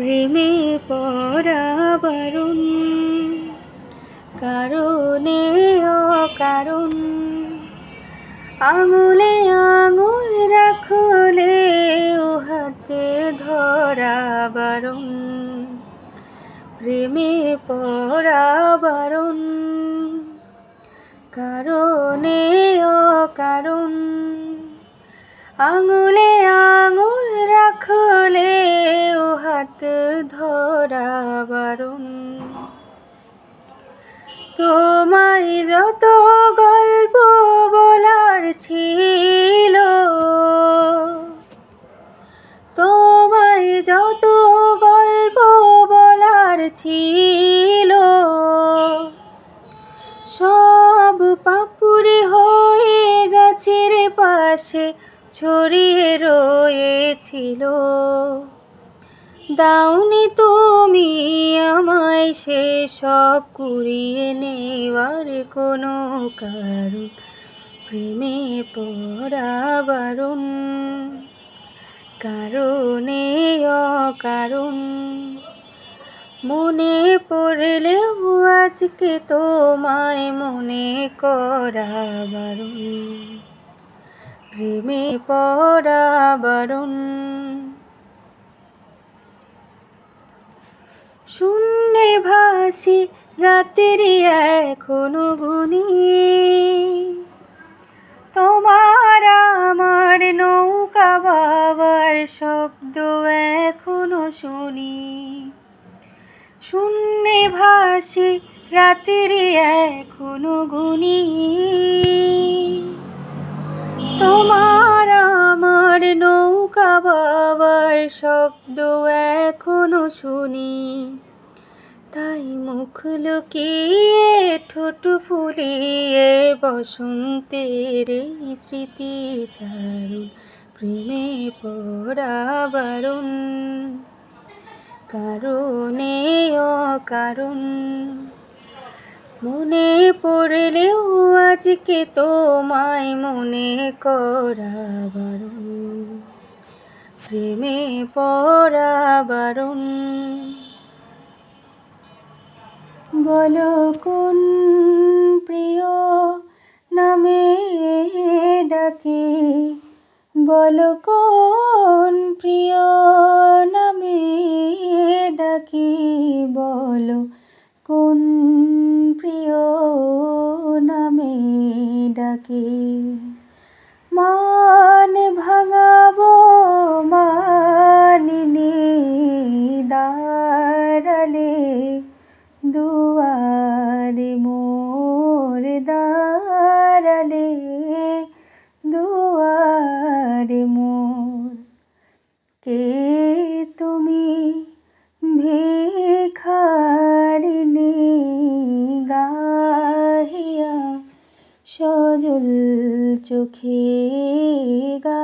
প্রেমে পড়া বারণ কারণে অকারণ। আঙুলে আঙুল রাখলে ও হাতে ধরা বারণ। প্রেমে পড়া বারণ কারণে অকারণ। আঙুলে আঙুল রাখলে হাত ধরা বারণ তোমায় যত গল্প বলার ছিল, তোমায় যত গল্প বলার ছিল, সব পাপুরি হয়ে গাছের পাশে ছড়িয়ে রয়েছিল। দাওনি তুমি আমায় সে সব কুড়িয়ে নেওয়ার কোনো কারণ। প্রেমে পড়া বারণ কারণে অকারণ। মনে পড়লেও আজকে তোমায় মনে করা বারণ প্রেমে পড়া শূন্যে ভাসি রাতের এখনও গুনি তোমার আমার নৌকা বাবার শব্দ এখনও শুনি। শূন্যে ভাসি রাতের এখনও গুনি তোমার বাবার শব্দ এখনও শুনি। তাই মুখ লুকিয়ে ঠোঁট ফুলিয়ে বসন্তের এই স্মৃতি চারুণ প্রেমে পড়া বারণ কারণে অকারণ। মনে পড়লেও আজকে তোমায় মনে করা বারণ প্রেমে পড়া বারণ বলো, কোন প্রিয় নামে ডাকি? বলো, কোন প্রিয় নামে ডাকি? বলো, কোন প্রিয় নামে ডাকি? মান দাঁড়ালে দুয়ারে মোর দাঁড়ালে দুয়ারে মোর। কে তুমি ভিখারিণী গাহিয়া সজল চোখে গা